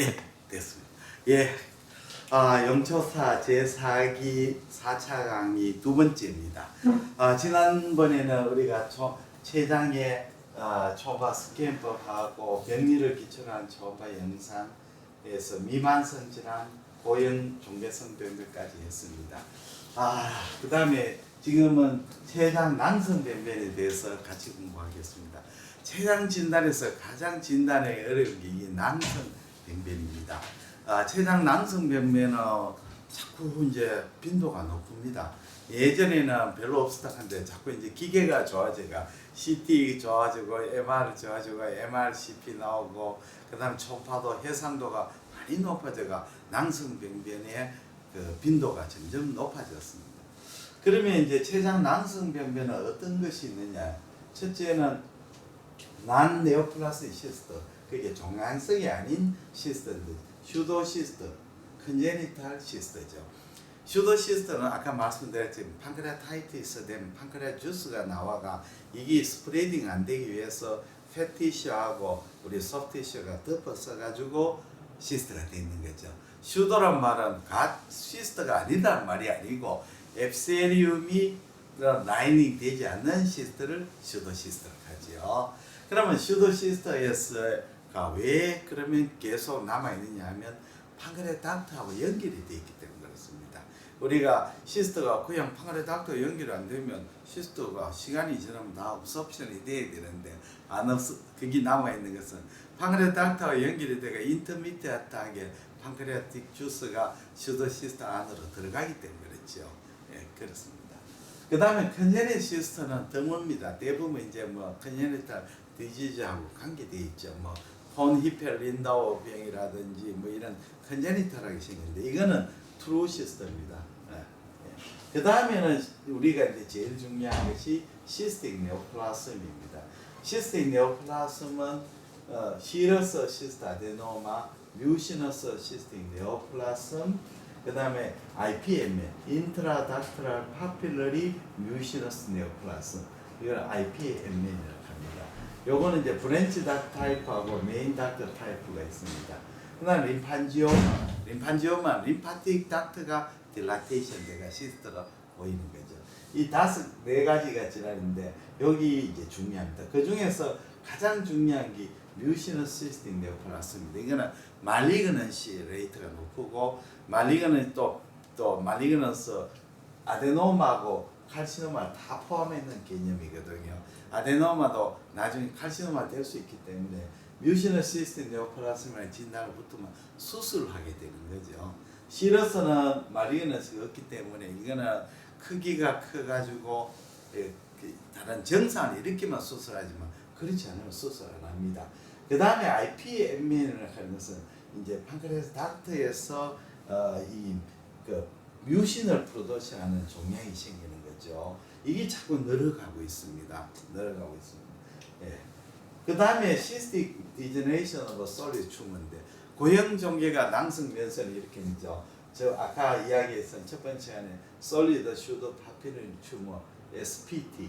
예, 됐습니다. 예. 아, 영초사 제4기 4차 강의 두 번째입니다. 아, 지난번에는 우리가 초, 최장의 아, 초바 스캔법하고 병리를 기초로 한 초바 영상에서 미만성 질환, 고형 종괴성 병들까지 했습니다. 아, 그 다음에 지금은 췌장 난성 변변에 대해서 같이 공부하겠습니다. 췌장 진단에서 가장 진단에 어려운 게 이 난성 변변입니다. 아, 췌장 난성 변변은 자꾸 이제 빈도가 높습니다. 예전에는 별로 없었다는데 자꾸 이제 기계가 좋아져가 CT 좋아지고 MR 좋아지고 MRCP 나오고 그다음 초파도 해상도가 많이 높아져가 난성 변변의 그 빈도가 점점 높아졌습니다. 그러면 이제 췌장 난성 변변은 어떤 것이 있느냐? 첫째는 난 네오플라스 시스터 그게 종양성이 아닌 시스터인데 슈도 시스터, 컨제니탈 시스터죠. 슈도 시스터는 아까 말씀드렸지만 판크레아타이티스 된 판크레아 주스가 나와가 이게 스프레딩 안 되기 위해서 패티슈하고 우리 소프티슈가 덮어서 가지고 시스터가 돼 있는 거죠. 슈도란 말은 갓 시스터가 아니란 말이 아니고 앱세리움이 라이닝 되지 않는 시스터를 슈도 시스터로 하지요. 그러면 슈도 시스터에서가 왜 그러면 계속 남아 있느냐 하면 판그레 닥터하고 연결이 돼 있기 때문에 그렇습니다. 우리가 시스터가 그냥 판그레 닥터 연결이 안 되면 시스터가 시간이 지나면 다 옵션이 돼야 되는데 안 없어 그게 남아 있는 것은 판그레 닥터와 연결이 되가 인터미디어트하게 판크레아틱 주스가 슈도 시스터 안으로 들어가기 때문에 그렇죠. 예, 그렇습니다. 그 다음에 컨제니 시스터는 드뭅니다. 대부분 이제 뭐 컨제니탈 디지즈하고 관계되어 있죠. 뭐 폰히펠 린다오 병이라든지 뭐 이런 컨제니탈하게 생겼는데 이거는 트루 시스터입니다. 그 다음에는 우리가 이제 제일 중요한 것이 시스틱 네오플라스입니다. 시스틱 네오플라스는 어, 시러스 시스트 아데노마, 뮤시너스 시스틱 네오플라슴, 그 다음에 IPMN, 인트라닥트랄 파필러리 뮤시너스 네오플라슴, 이걸 IPMN이라고 합니다. 요거는 이제 브랜치 닥 타입하고 메인 닥터 타입가 있습니다. 그다음 림판지오마, 림판지오마, 림파틱 닥터가 딜라테이션 돼가 시스터가 보이는 거죠. 이 다섯 네 가지가 질환인데 여기 이제 중요합니다. 그 중에서 가장 중요한 게 뮤시너스 시스템 네오플라스입니다. 이거는 말리그넌시 레이트가 높고 말리그넌 또또 말리그넌스 아데노마하고 칼시노마 다 포함해 있는 개념이거든요. 아데노마도 나중에 칼시노마 될 수 있기 때문에 뮤시너스 시스템 네오플라스마의 진단을 붙으면 수술을 하게 되는 거죠. 시러스는 말리그넌스가 없기 때문에 이거는 크기가 커가지고 예, 그 다른 정상을 일으키면 수술하지만 그렇지 않으면 수술 안 합니다. 그 다음에 IPMN을 하는 것은 이제 판크레아스 닥터에서 어, 이그 뮤신을 프로듀스하는 종양이 생기는 거죠. 이게 자꾸 늘어가고 있습니다. 늘어가고 있습니다. 예. 그 다음에 시스틱 디제네이션으로 솔리 춤인데 고형 종괴가 낭성 면선을 일으키죠. 저 아까 이야기했던 첫 번째 안에 솔리드 슈도 파피른 튜머 SPT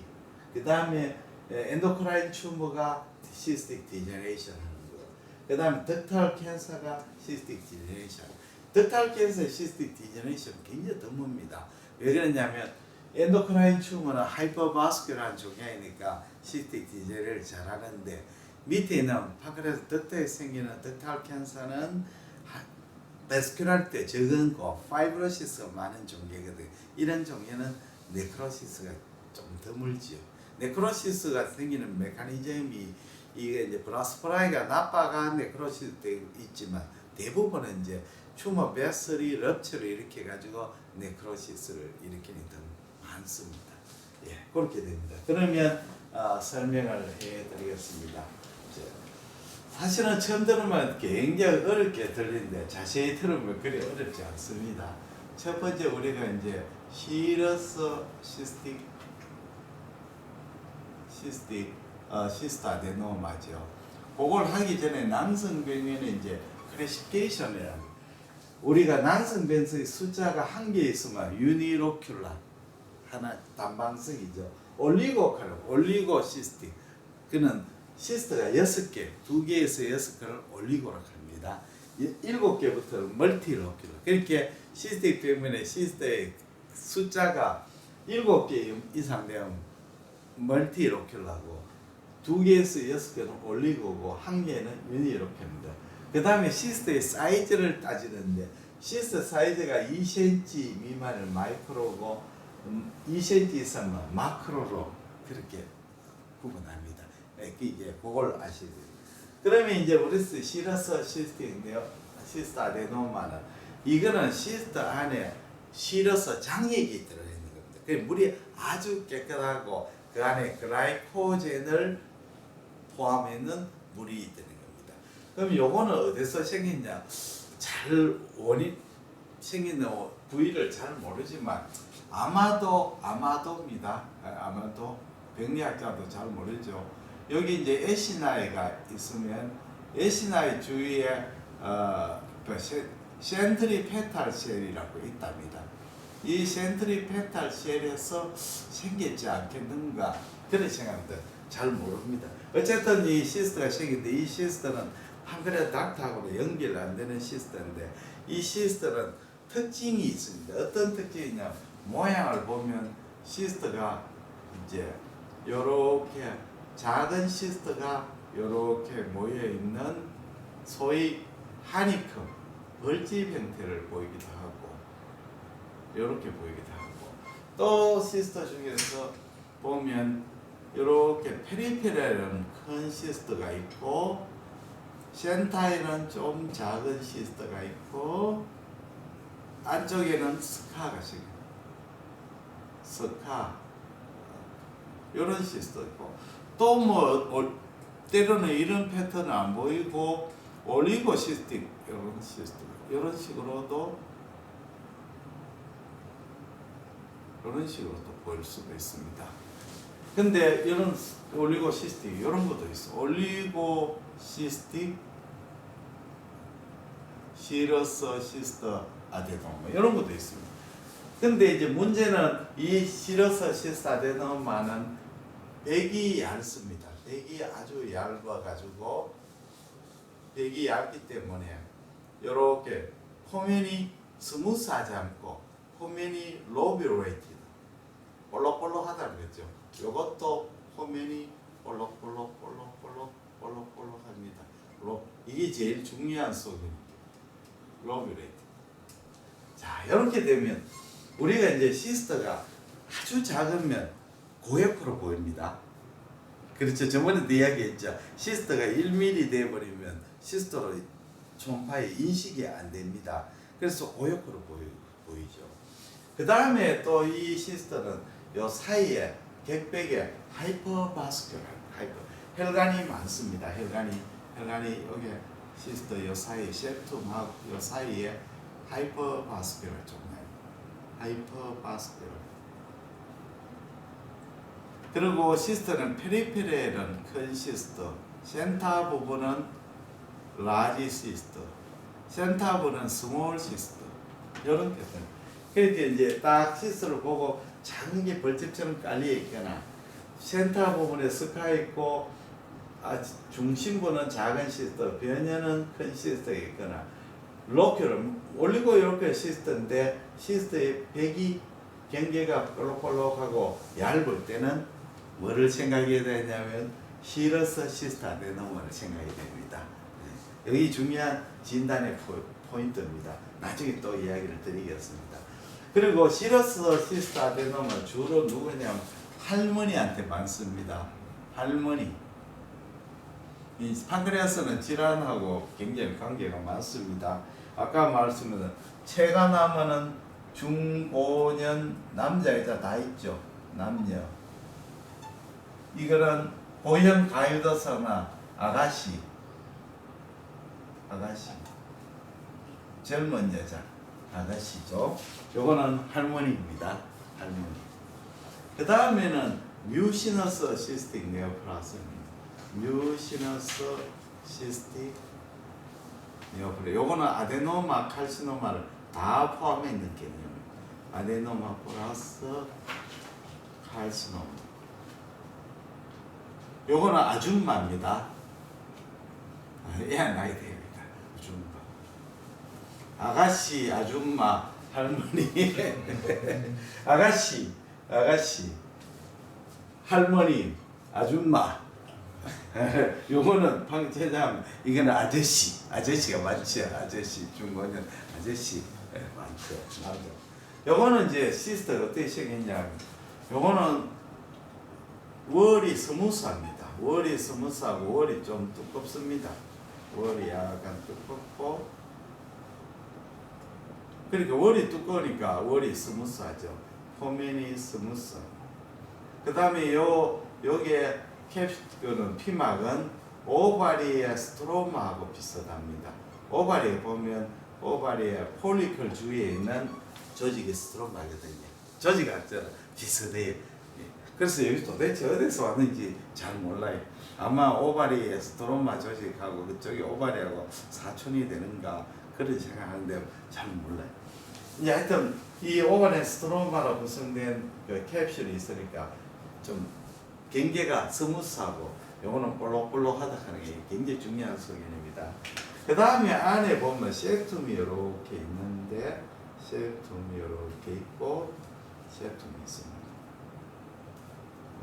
그 다음에 엔도크라인 튜머가 시스틱 디제네이션 하는 거. 그 다음에 덕탈 캔서가 시스틱 디제네이션. 덕탈 캔서 시스틱 디제네이션 굉장히 드뭅니다. 왜 그러냐면 엔도크라인 튜머는 하이퍼바스큘한 종양이니까 시스틱 디제를 잘하는데 밑에 있는 파크레스 덕터에 생기는 덕탈 캔서는 베스큘할 때 적은 거 파이브로시스가 많은 종류거든. 이런 종류는 네크로시스가 좀 드물지요. 네크로시스가 생기는 메커니즘이 이게 이제 브라스프라이가 나빠가 네크로시스 돼 있지만 대부분은 이제 튜머 베슬이 럽처를 일으켜 가지고 네크로시스를 일으키는 더 많습니다. 예, 그렇게 됩니다. 그러면 어, 설명을 해드리겠습니다. 사실은 처음 들으면 굉장히 어렵게 들리는데 자세히 들으면 그리 어렵지 않습니다. 첫 번째 우리가 이제 시러스 시스틱 시스틱 어, 시스타데노마죠. 그걸 하기 전에 난성병에는 이제 클래시피케이션이라는 우리가 난성병의 숫자가 한 개 있으면 유니로큘라 하나 단방성이죠. 올리고칼 올리고 시스틱 그는 시스트가 여섯 개, 두 개에서 여섯 개를 올리고라 합니다. 이- 일곱 개부터 멀티로큘러. 그렇게 시스템 때문에 시스템의 숫자가 일곱 개 이상 되면 멀티로큘러고 두 개에서 여섯 개는 올리고고 한 개는 유니로큘러입니다. 그 다음에 시스템의 사이즈를 따지는데 시스템 사이즈가 2cm 미만은 마이크로고 음, 2cm 이상은 마크로로 그렇게 구분합니다. 네, 그 이제 그걸 아시고 그러면 이제 우리 시러스 시스템인데요. 시스트 아데노마는 이거는 시스트 안에 시러스 장액이 들어있는 겁니다. 그 물이 아주 깨끗하고 그 안에 글라이코젠을 포함했는 물이 있는 겁니다. 그럼 요거는 어디서 생겼냐? 잘 원인 생기는 부위를 잘 모르지만 아마도 아마도입니다. 아, 아마도 병리학자도 잘 모르죠. 여기 이제 에시나이가 있으면 에시나이 주위에 어, 그 세- 센트리 페탈 셀이라고 있답니다. 이 센트리 페탈 셀에서 생겼지 않겠는가 그런 생각도 잘 모릅니다. 어쨌든 이 시스트가 생긴데 이 시스트는 판크레 닥트하고는 연결 안 되는 시스트인데 이 시스트는 특징이 있습니다. 어떤 특징이냐? 모양을 보면 시스트가 이제 요렇게 작은 시스트가 요렇게 모여 있는 소위 하니컴 벌집 형태를 보이기도 하고 요렇게 보이기도 하고. 또 시스터 중에서 보면 요렇게 페리페라는 큰 시스터가 있고 센타에는 좀 작은 시스터가 있고 안쪽에는 스카가 생겨 스카 이런 시스터 있고 또 뭐 때로는 이런 패턴은 안 보이고 올리고 시스템 이런 시스템 이런 식으로도 이런 식으로 또 보일 수가 있습니다. 근데 이런 올리고 시스템 이런 것도 있어. 올리고 시스템 시러스 시스터 아데노마 이런 것도 있습니다. 근데 이제 문제는 이 시러스 시스터 아데노마는 백이 얇습니다. 백이 아주 얇아 가지고 백이 얇기 때문에 이렇게 표면이 스무스하지 않고 표면이 로비로레이티드 볼록볼록하다는 거죠. 이것도 표면이 볼록볼록볼록볼록 볼록볼록합니다. 로 이게 제일 중요한 속입니다. 로비레이티드. 자 이렇게 되면 우리가 이제 시스터가 아주 작으면 고역으로 보입니다. 그렇죠. 저번에도 이야기했죠. 시스터가 1mm 돼버리면 시스터로 초음파에 인식이 안 됩니다. 그래서 고역으로 보이, 보이죠. 그 다음에 또 이 시스터는 요 사이에 객백에 하이퍼바스큘라, 하이퍼 혈관이 많습니다. 혈관이 혈관이 여기 시스터 요 사이 septum하고 요 사이에 하이퍼바스큘라 좀 나요. 하이퍼바스큘라. 그리고 시스터는 페리페레는 큰 시스터, 센터 부분은 라지 시스터, 센터 부분은 스몰 시스터 이런 패턴. 그렇게 이제 딱 시스터를 보고 작은 게 벌집처럼 깔려 있거나 센터 부분에 스카 있고 아, 중심부는 작은 시스터, 변연은 큰 시스터가 있거나 로켓을 올리고 이렇게 시스터인데 시스터의 백이 경계가 볼록볼록하고 얇을 때는 뭐를 생각해야 되냐면 시러스 시스터 아데노마를 생각해야 됩니다. 네. 여기 중요한 진단의 포, 포인트입니다. 나중에 또 이야기를 드리겠습니다. 그리고 시러스 시스터 아데노마 주로 누구냐면 할머니한테 많습니다. 할머니. 이 판크레아스는 질환하고 굉장히 관계가 많습니다. 아까 말씀드린 체가 나면은 중고년 남자 여자 다 있죠. 남녀. 이거는 고형 가유도사나 아가씨. 아가씨. 젊은 여자. 아가씨죠. 요거는 할머니입니다. 할머니. 그 다음에는 뮤시너스 시스틱 네오플라스 입니다. 뮤시너스 시스틱 네오플라. 요거는 아데노마 칼시노마를 다 포함해 있는 개념입니다. 아데노마 플러스 칼시노마. 요거는 아줌마입니다. 아, 애 나이 됩니다. 아줌마. 아가씨, 아줌마, 할머니, 아가씨, 아가씨, 할머니, 아줌마. 요거는 방체장 이거는 아저씨, 아저씨가 많죠. 아저씨 중고는 아저씨 예, 많죠. 맞아. 요거는 이제 시스터가 어떻게 시작했냐? 요거는 월이 스무스합니다. 월이 스무스하고 월이 좀 두껍습니다. 월이 약간 두껍고 그러니까 월이 두꺼우니까 월이 스무스하죠. 포면이 스무스. 그 다음에 요 요게 캡슐은 피막은 오바리의 스트로마하고 비슷합니다. 오바리에 보면 오바리의 폴리클 주위에 있는 조직이 스트로마거든요. 조직이 저 비슷해요. 예. 그래서 여기 도대체 어디서 왔는지 잘 몰라요. 아마 오바리의 스트로마 조직하고 그쪽이 오바리하고 사촌이 되는가 그런 생각하는데 잘 몰라요. 이제 하여튼 이 오바리 스트로마로 구성된 그 캡슐이 있으니까 좀 경계가 스무스하고 요거는 볼록볼록하다 하는 게 굉장히 중요한 소견입니다. 그 다음에 안에 보면 섹툼이 이렇게 있는데 섹툼이 이렇게 있고 섹툼이 있습니다.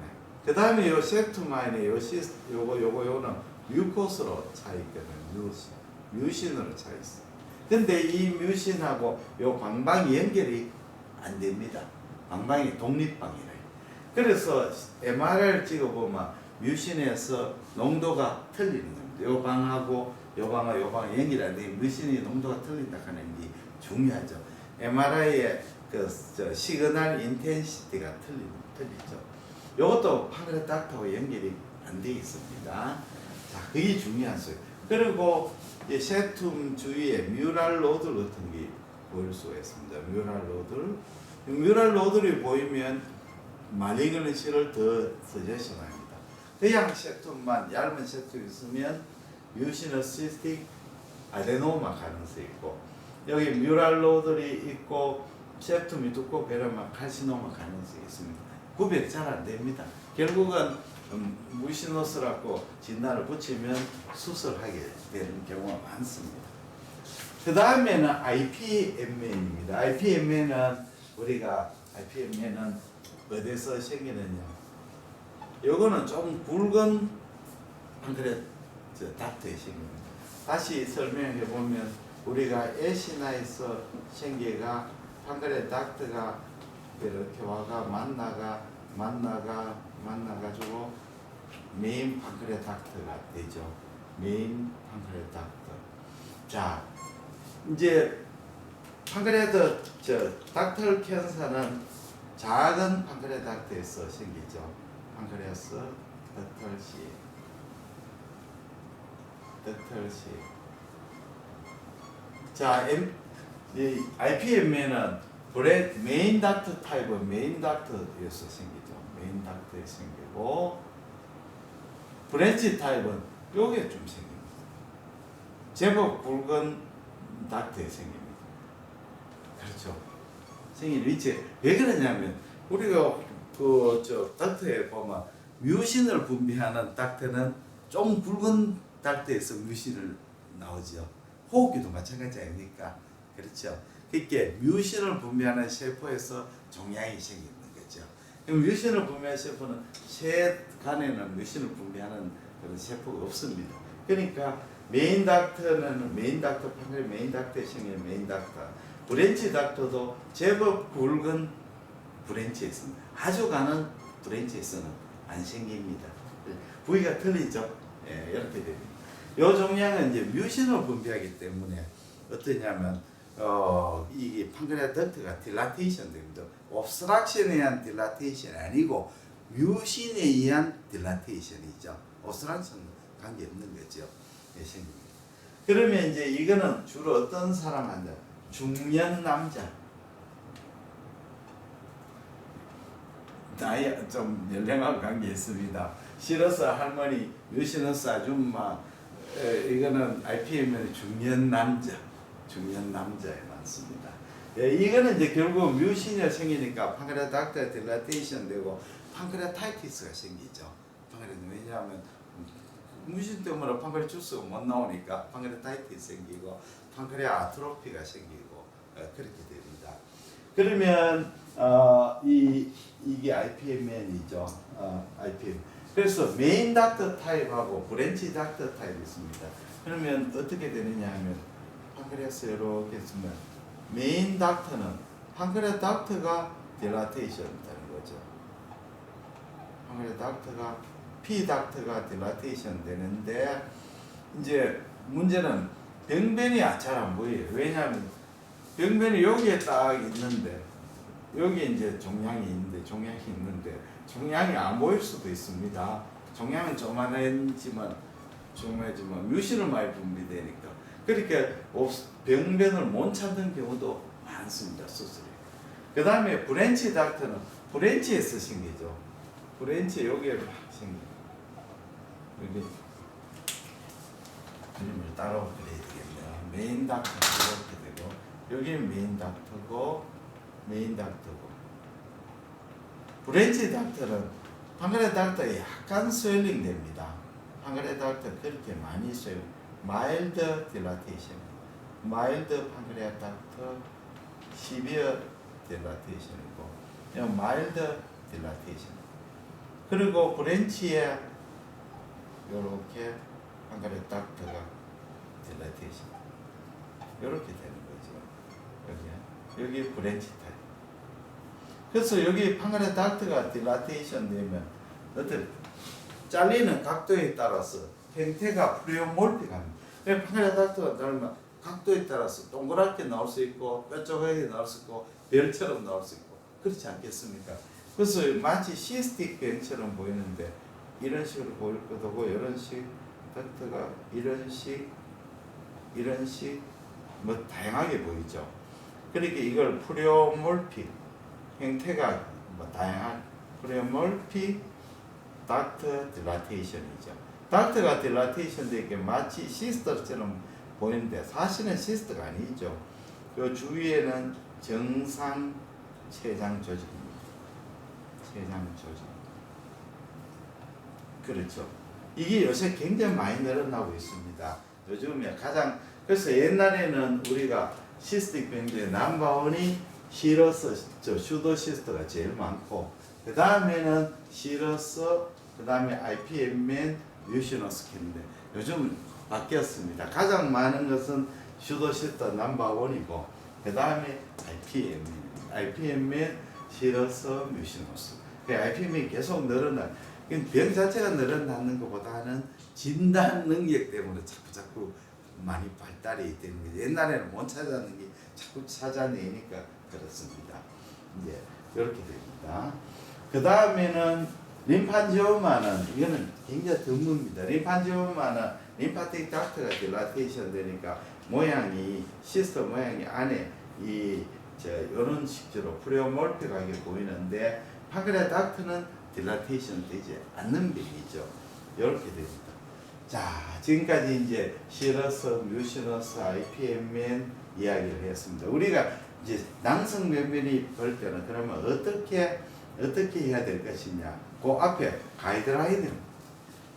네. 그 다음에 요 섹툼 안에 요 시, 요거 요거 요거는 뮤코스로 차 있거든요. 뮤신, 뮤신으로 차 있어요. 근데 이 뮤신하고 요 방방이 연결이 안 됩니다. 방방이 독립방이래요. 그래서 MR을 찍어보면 뮤신에서 농도가 틀리는 겁니다. 요 방하고 요 방하고 요안 되면 뮤신이 농도가 틀린다 하는 게 중요하죠. MRI의 그저 시그널 인텐시티가 틀리, 틀리죠. 요것도 파그레 닥터와 연결이 안돼 있습니다. 자, 그게 중요한 소리. 그리고 이 세툼 주위에 뮤랄 로드 같은 게 보일 수가 있습니다. 뮤랄 로드. 뮤랄 로드를 보이면 말리그넌시를 더 서제션합니다. 그냥 세툼만 얇은 세툼 있으면 뮤시너시스틱 아데노마 가능성이 있고 여기 뮤랄 로드이 있고 세툼이 두껍고 그러면 칼시노마 가능성이 있습니다. 구별 잘 안 됩니다. 결국은 음, 무시노스라고 진단을 붙이면 수술하게 되는 경우가 많습니다. 그 다음에는 IPMN입니다. IPMN은 우리가 IPMN은 어디서 생기느냐? 요거는 좀 굵은 판크레 저 닥터에 생깁니다. 다시 설명해 보면 우리가 에시나에서 생겨가 판크레 닥터가 이렇게 와가 만나가 만나가 만나가지고 메인 판크레 닥터가 되죠. 메인 판크레 닥터. 자, 이제 저 닥터 캔서는 작은 판크레 닥터에서 생기죠. 판크레아스 닥터시 닥터시. 자, M, 이 IPM에는 브레 메인 닥터 타입은 메인 닥터에서 생기죠. 메인 닥터에 생기고 브랜치 타입은 요게 좀 생깁니다. 제법 굵은 닥터에 생깁니다. 그렇죠. 생긴 위치 왜 그러냐면 우리가 그저 닥터에 보면 뮤신을 분비하는 닥터는 좀 굵은 닥터에서 뮤신을 나오죠. 호흡기도 마찬가지 아닙니까? 그렇죠. 그렇게 뮤신을 분비하는 세포에서 종양이 생기는 거죠. 그럼 뮤신을 분비하는 세포는 새 간에는 뮤신을 분비하는 그런 세포가 없습니다. 그러니까 메인 닥터는 메인 닥터 판넬 메인 닥터에 생기는 메인 닥터 브랜치 닥터도 제법 굵은 브랜치에 있습니다. 아주 가는 브랜치에서는 안 생깁니다. 부위가 틀리죠. 예, 이렇게 됩니다. 요 종양은 이제 뮤신을 분비하기 때문에 어떠냐면 어, 이 판크레아 덕트가 딜라테이션 됩니다. 옵스트락션에 의한 딜라테이션이 아니고 뮤신에 의한 딜라테이션이죠. 옵스트락션 관계 없는 거죠. 예, 생깁니다. 그러면 이제 이거는 주로 어떤 사람한테 중년 남자 나이 좀 연령하고 관계 있습니다. 시러스 할머니, 유시너스 아줌마 에, 이거는 IPM의 중년 남자, 중년 남자에 많습니다. 예, 이거는 이제 결국 뮤신이 생기니까 판크레아닥터 딜라테이션 되고 판크레아타이티스가 생기죠. 판크레아 왜냐하면 무신 때문에 판크레아 주스가 못 나오니까 판크레아타이티스 생기고 판크레아 아트로피가 생기고 어, 그렇게 됩니다. 그러면 어, 이 이게 IPMN이죠. 어, IPM. 그래서 메인 닥터 타입하고 브랜치 닥터 타입이 있습니다. 그러면 어떻게 되느냐 하면 판크레아스 이렇게 있으면 메인 닥터는 판크레아 닥터가 딜라테이션 되는 거죠. 판크레아 닥터가 P 닥터가 딜라테이션 되는데 이제 문제는 병변이 잘안 보여요. 왜냐하면 병변이 여기에 딱 있는데 여기 이제 종양이 있는데 종양이 있는데 종양이 안 보일 수도 있습니다. 종양은 조만하지만 조만하지만 뮤신을 많이 분비되니까 그렇게 없- 병변을 못 찾는 경우도 많습니다. 수술이. 그 다음에 브랜치 닥터는 브랜치에서 생기죠. 브랜치 여기에 막 생겨. 여기 그려야 되겠네요. 메인 닥터 이렇게 되고 여기는 메인 닥터고 메인 닥터고. 브랜치 닥터는 판그레 닥터 약간 스웰링 됩니다. 판그레 닥터 그렇게 많이 스웰 마일드 딜라테이션 마일드 판그레아 닥터 시비어 딜라테이션이고 마일드 딜라테이션 그리고 브랜치에 요렇게 판그레 닥터가 딜라테이션 요렇게 되는 거죠. 여기 여기 브랜치 타입. 그래서 여기 판가레 닥트가 딜라테이션 되면 어떻게 잘리는 각도에 따라서 형태가 프리오몰픽합니다. 판가레 닥트가 다르면 각도에 따라서 동그랗게 나올 수 있고 뾰족하게 나올 수 있고 별처럼 나올 수 있고 그렇지 않겠습니까? 그래서 마치 시스틱 병처럼 보이는데 이런 식으로 보일 거고 이런 식 닥트가 이런 식 이런 식 뭐 다양하게 보이죠. 그러니까 이걸 프리오몰픽 형태가 뭐 다양한 프리오몰픽 닥터 딜라테이션이죠. 닥터가 딜라테이션 되게 마치 시스터처럼 보이는데 사실은 시스터가 아니죠. 그 주위에는 정상 췌장 조직입니다. 췌장 조직. 그렇죠. 이게 요새 굉장히 많이 늘어나고 있습니다. 요즘에 가장 그래서 옛날에는 우리가 시스틱 병들의 남바원이 시러스, 저 슈도시스트가 제일 많고 그 다음에는 시러스, 그 다음에 IPM맨, 뮤시노스킨인데 요즘 바뀌었습니다. 가장 많은 것은 슈도시스트 남바원이고 그 다음에 IPM맨, IPM맨, 시러스, 뮤시노스. 그 IPM이 계속 늘어나. 병 자체가 늘어나는 것보다는 진단 능력 때문에 자꾸 자꾸 많이 발달이 되는 거죠. 옛날에는 못 찾아내는 게 자꾸 찾아내니까 그렇습니다. 이제 이렇게 됩니다. 그 다음에는 림판지오마는 이거는 굉장히 드뭅니다. 림판지오마는 림파틱 닥터가 딜라테이션 되니까 모양이 시스터 모양이 안에 이저 이런 식으로 프레오몰픽하게 보이는데 파그레 닥터는 딜라테이션 되지 않는 병이죠. 이렇게 됩니다. 자, 지금까지 이제 시러스, 뮤시너스, IPM맨 이야기를 했습니다. 우리가 이제 낭성 면면이 볼 때는 그러면 어떻게 어떻게 해야 될 것이냐? 그 앞에 가이드라인을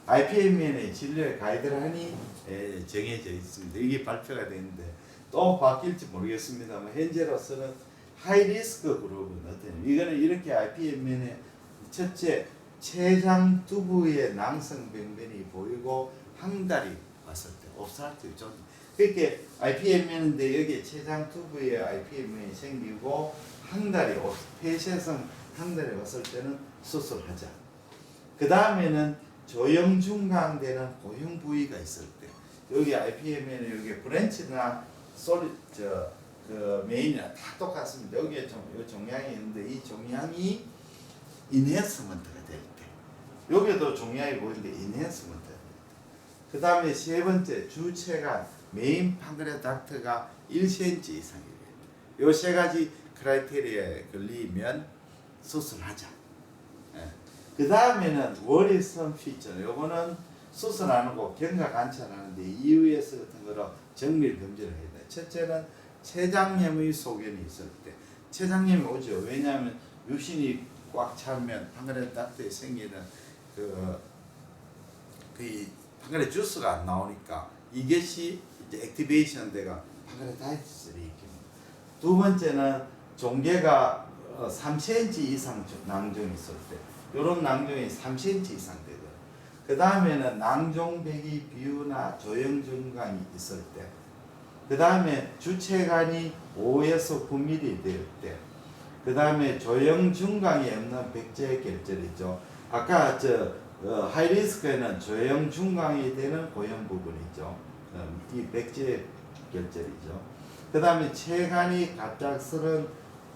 IPM맨의 진료의 가이드라인이 에, 정해져 있습니다. 이게 발표가 되는데 또 바뀔지 모르겠습니다만 현재로서는 하이 리스크 그룹은 어떤 이거는 이렇게 IPM맨의 첫째 췌장 두부의 낭성 병변이 보이고 항달이 왔을 때 옵사르티브 존 그렇게 IPM인데 여기 췌장 두부에 IPM이 생기고 항달이 오- 폐쇄성 항달이 왔을 때는 수술하자. 그 다음에는 조형 중강되는 고형 부위가 있을 때 여기 IPM에는 여기 브랜치나 솔리 저그 메인이나 다 똑같습니다. 여기에 좀, 요 종양이 있는데 이 종양이 인핸스먼트가 될 때, 여기도 종양이 보이는데 인핸스먼트. 그 다음에 세 번째 주체가 메인 판그레 닥터가 1cm 이상이에요. 요세 가지 크라이테리아에 걸리면 수술하자. 그 다음에는 월이선 피처. 요거는 수술 안 하고 경과 관찰하는데 EUS 같은 거로 정밀 검진을 해야 돼. 첫째는 췌장염의 소견이 있을 때 췌장염이 오죠. 왜냐하면 유신이 꽉 차면 판그레 닥터에 생기는 그, 그 판그레 주스가 안 나오니까 이것이 이제 액티베이션 돼가 파크레타이티스를 일으킵니다. 두 번째는 종괴가 어, 3cm 이상 주- 낭종이 있을 때 이런 낭종이 3cm 이상 되거든요. 그 다음에는 낭종배기 비유나 조영증강이 있을 때, 그 다음에 주체관이 5에서 9mm 될 때, 그 다음에 조영증강이 없는 백제 결절이죠. 아까 저 어, 하이리스크에는 조영중강이 되는 고형 부분이죠. 음, 이 백제 결절이죠. 그 다음에 체간이 갑작스런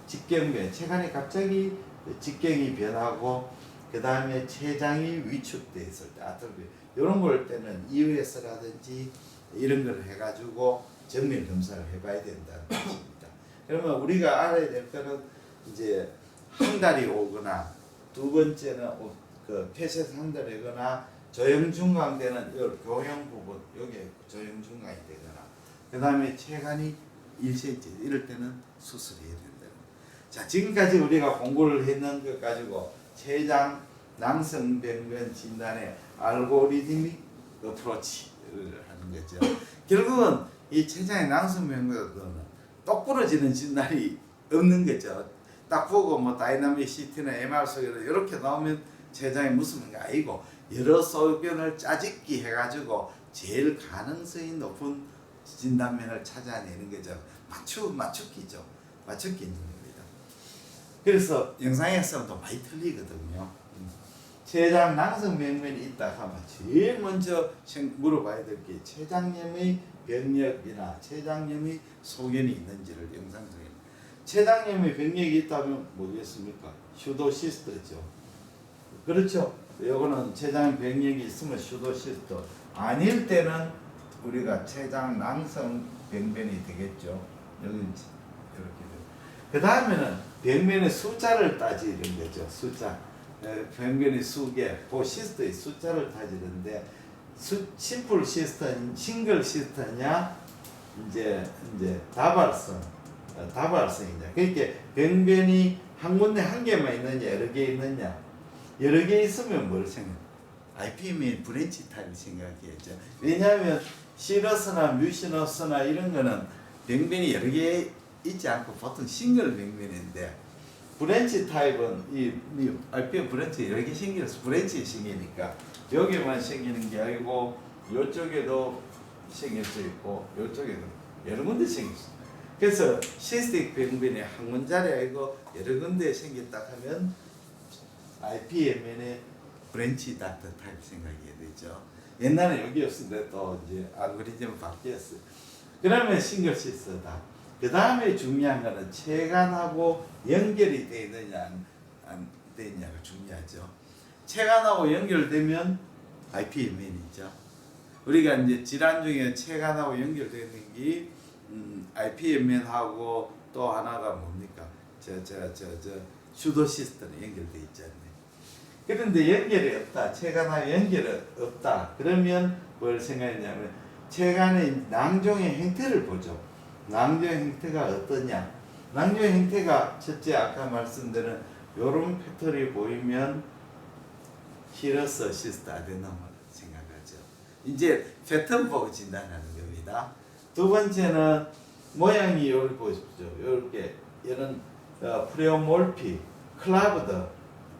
직경변, 체간이 갑자기 직경이 변하고 그 다음에 췌장이 위축돼 있을 때 아토피 이런 걸 때는 이유에서라든지 이런 걸 해가지고 정밀 검사를 해봐야 된다는 것입니다. 그러면 우리가 알아야 될 거는 이제 한 달이 오거나 두 번째는 오- 그 폐쇄 오거나 조영중강되는 요 교형 부분 여기에 조영중강이 되거나 그 다음에 체간이 1cm 이럴 때는 수술해야 된다. 자 지금까지 우리가 공부를 했는 것 가지고 췌장 낭성병변 진단의 알고리즘이 어프로치를 하는 거죠. 결국은 이 췌장의 낭성병변은 똑 부러지는 진단이 없는 거죠. 딱 보고 뭐 다이나믹 CT나 MR 소리를 이렇게 나오면 췌장이 무슨 게 아니고 여러 소견을 짜집기 해가지고 제일 가능성이 높은 진단면을 찾아내는 거죠. 맞추 맞추기죠. 맞추기 있는 겁니다. 그래서 영상에서는 또 많이 틀리거든요. 음. 췌장 낭성 병변이 있다 하면 제일 먼저 생- 물어봐야 될 게 췌장염의 병력이나 췌장염의 소견이 있는지를 영상 중에 췌장염의 병력이 있다면 뭐겠습니까? 슈도시스트죠. 그렇죠. 요거는 췌장 병력이 있으면 슈도시스트. 아닐 때는 우리가 췌장 낭성 병변이 되겠죠. 여기 이렇게 그 다음에는 병변의 숫자를 따지는 거죠. 숫자. 에, 병변의 수개, 보시스트의 숫자를 따지는데 수, 심플 시스템, 싱글 시스템이냐, 이제 이제 다발성, 어, 다발성이냐. 그러니까 병변이 한 군데 한 개만 있느냐, 여러 개 있느냐. 여러 개 있으면 뭘 생각? IPM이 브랜치 타입 생각해야죠. 왜냐하면 시러스나 뮤시너스나 이런 거는 병변이 여러 개 있지 않고 보통 싱글 병변인데 브랜치 타입은 이, 이 RPM 브랜치 여러 개 생겨서 브랜치 생기니까 여기만 생기는 게 아니고 이쪽에도 생길 수 있고 이쪽에도 여러 군데 생길 수 있어요. 그래서 시스틱 병변이 한 군자리 아니고 여러 군데 생겼다 하면 IPMN의 브랜치 닥터 타입 생각해야 되죠. 옛날에 여기였는데 또 이제 알고리즘 바뀌었어요. 그러면 싱글 시스다. 그 다음에 중요한 거는 체간하고 연결이 돼 있느냐 안, 안 되느냐가 중요하죠. 체간하고 연결되면 IPMN이죠. 우리가 이제 질환 중에 체간하고 연결되는 게 음, IPMN하고 또 하나가 뭡니까? 저 저 저저 슈도 시스템에 연결돼 않나요? 그런데 연결이 없다. 체간하고 연결이 없다. 그러면 뭘 생각했냐면 체간의 낭종의 형태를 보죠. 낭종의 형태가 어떠냐? 낭종의 형태가 첫째 아까 말씀드린 요런 패턴이 보이면 히러스 시스트 아데노마를 생각하죠. 이제 패턴 보고 진단하는 겁니다. 두 번째는 모양이 여기 보십시오. 이렇게 이런 어, 프레오몰피, 클라브드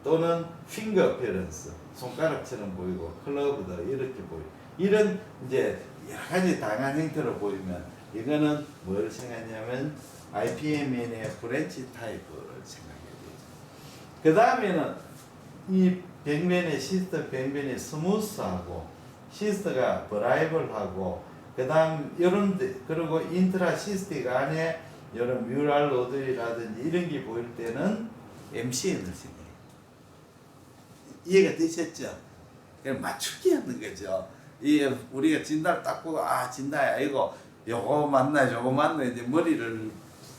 또는 핑거 페런스 손가락처럼 보이고 클러브드 이렇게 보이 이런 이제 여러 가지 다양한 형태로 보이면 이거는 뭘 생각하냐면 IPMN의 브랜치 타입을 생각해야 되죠. 그 다음에는 이 벽면의 시스트 벽면이 스무스하고 시스트가 브라이블하고 그 다음 이런 데 그리고 인트라 시스틱 안에 이런 뮤랄 로드라든지 이런 게 보일 때는 MCN을 생각해요. 이해가 되셨죠? 그냥 맞추기 하는 거죠. 이 우리가 진단을 딱 보고 아 진단이 아니고 요거 맞나 요거 맞나 이제 머리를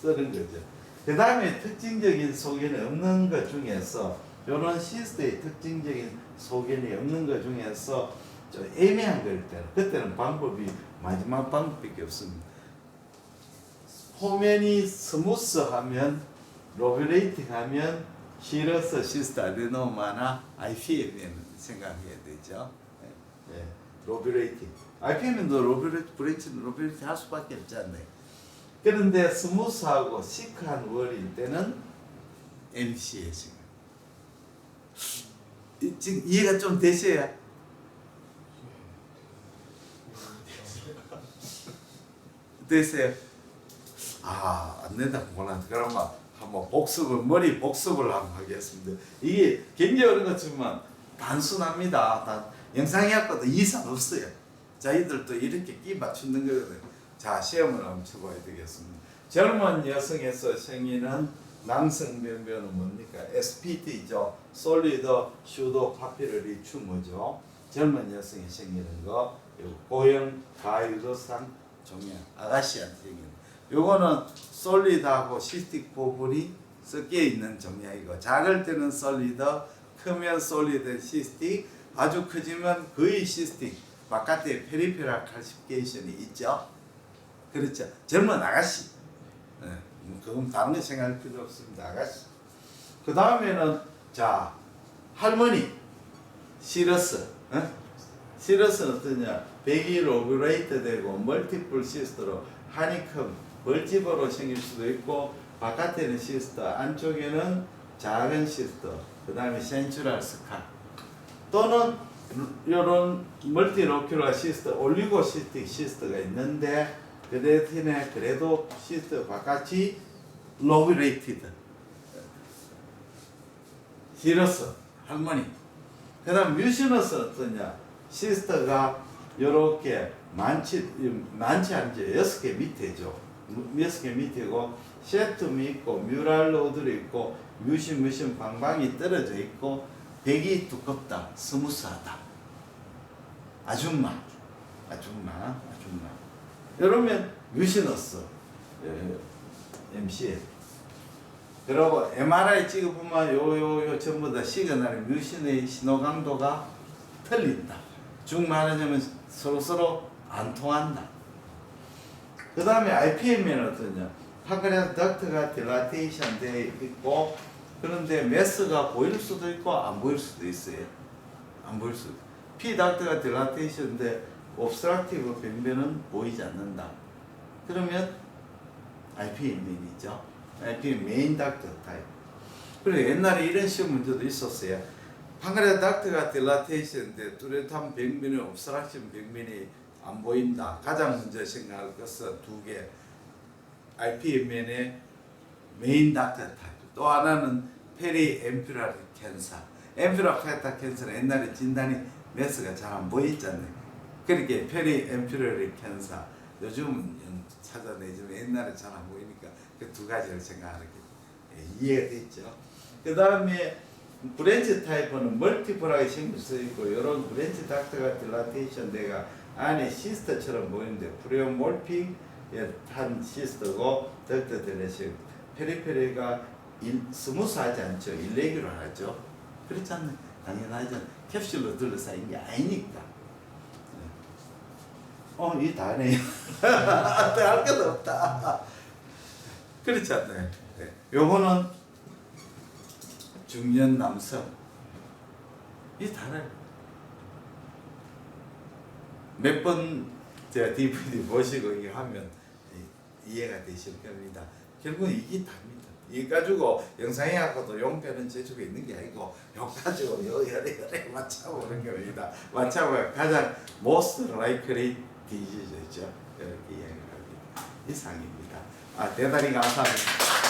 쓰는 거죠. 그 다음에 특징적인 소견이 없는 것 중에서 이런 시스트의 특징적인 소견이 없는 것 중에서 좀 애매한 걸 때는 그때는 방법이 마지막 방법밖에 없습니다. 표면이 스무스하면 로뷰레이팅하면 히러스 시스트 아데노마나 IPMN 생각해야 되죠. 예, 예, 로뷰레이팅. IPMN도 로뷰레 브레이팅 로뷰레이팅 할 수밖에 없지 않나요? 그런데 스무스하고 시크한 월일 때는 MC의. 이- 지금 이해가 좀 되셔야 되세요? 아, 안 된다. 몰라. 그러면 한번 복습을, 머리 복습을 한번 하겠습니다. 이게 굉장히 어려운 것지만 단순합니다. 단, 영상의학과도 이상 없어요. 저희들도 이렇게 끼 맞추는 거거든요. 자, 시험을 한번 쳐봐야 되겠습니다. 젊은 여성에서 생기는 낭성변변은 뭡니까? SPT죠. 솔리드 슈도 파피러리 튜머죠. 젊은 여성이 생기는 거. 고형 가유도상 종양 아가씨한테 생기는 요거는 솔리드하고 시스틱 부분이 섞여 있는 종양이고 작을 때는 솔리드 크면 솔리드 시스틱 아주 크지만 거의 시스틱. 바깥에 페리페랄 칼시피케이션이 있죠? 그렇죠? 젊은 아가씨. 네, 뭐 그건 다른 거 생각할 필요 없습니다 아가씨. 그 다음에는 자 할머니. 시러스. 어? 시러스는 어떠냐? 백일 오브레이트 되고 멀티플 시스터로 하니컴 벌집으로 생길 수도 있고 바깥에는 시스터 안쪽에는 작은 시스터 그 다음에 센츄랄 스카. 또는 이런 멀티로큘라 시스터 올리고시스틱 시스터가 있는데 그 대신에 그래도 시스터 바깥이 로브레이티드. 시러스 할머니. 그 다음 뮤시너스 어떠냐? 시스터가 요렇게 많지 많지 않죠 여섯 개 밑에죠 여섯 개 밑이고 셰툼이 있고 뮤랄 로드도 있고 뮤신 뮤신 방방이 떨어져 있고 백이 두껍다 스무스하다 아줌마 아줌마 아줌마 이러면 예, MC에 그리고 MRI 찍어보면 요요 요 전부 다 시그널 뮤신의 신호 강도가 틀린다. 중 말하자면 서로 서로 안 통한다. 그 다음에 IPM에는 어떠냐? 파크레스 덕트가 딜라테이션 돼 있고 그런데 메스가 보일 수도 있고 안 보일 수도 있어요. 안 보일 수도. P 덕트가 딜라테이션인데 옵스트럭티브 변변은 보이지 않는다. 그러면 IPM이죠. IP 메인 닥터 타입. 그리고 옛날에 이런 시험 문제도 있었어요. 판그레 닥터가 딜라테이션인데 뚜렷한 병민이 옵스트럭션 병민이 안 보인다. 가장 먼저 생각할 것은 두 개. IPMN의 메인 닥터 타입. 또 하나는 페리 엠피랄 캔서. 엠피랄 페타 캔서는 옛날에 진단이 메스가 잘 안 보였잖아요. 그렇게 페리 엠피랄 캔서. 요즘은 찾아내지만 옛날에 잘 안 보이니까 그 두 가지를 생각하는 게 예, 이해가 됐죠. 그 다음에 브랜치 타입은 멀티플하게 수 있고 이런 브랜치 닥터가 딜라테이션 내가 안에 시스터처럼 보이는데 프레오몰핑 한 시스터고 덕터 딜레션 페리페리가 일, 스무스하지 않죠. 일레귤러하죠. 그렇지 않나요? 당연하죠. 캡슐로 둘러싸인 게 아니니까. 어, 이 다네요. 할 것도 없다. 그렇지 않나요? 네. 요거는 중년 남성. 이 다를 몇번 제가 DVD 보시고 이거 하면 이- 이해가 되실 겁니다. 결국은 이게 답니다. 이 가지고 영상의학과도 용변은 제주가 있는 게 아니고 요 가지고 요 열에 열에 맞춰보는 겁니다. 맞춰보면 가장 most likely disease죠. 이렇게 이야기합니다. 이상입니다. 아 대단히 감사합니다.